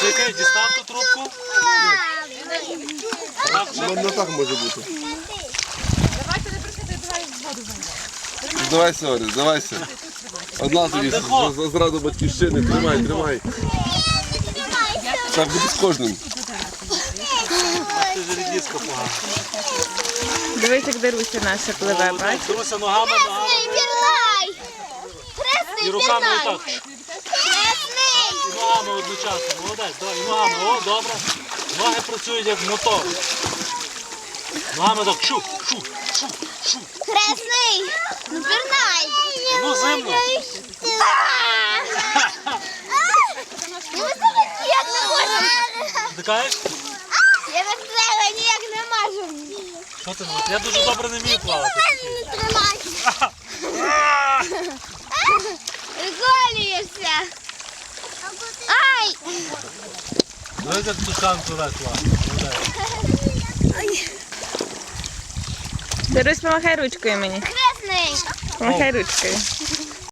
Чекай, дістав ту трубку. Воно так може бути. Здавайся, Орі, здавайся. Одна тобі з- зраду батьківщини. Тримай, тримай. Так буде з кожним. Ти жередіцька погана. Дивись, як Даруся наша пливе, бач? Молодець, Руся ногами, ногами. І руками отак. І ногами одночасно. Молодець, давай, і ногами. О, добре. Ноги працюють як мотор. Ногами так шу, шу, шу, шу. Кресний! Ну пірнай! Ну, зимно. Я! Ти кажеш? Я без тебе ніяк не можу! Що ти? Я дуже добре не вмію плавати. Не тримай! Приколюєшся! Ай! Дивись, як тушан туди плаває. Дарусь, помахай ручкою мені. Кресний! Помахай ручкою.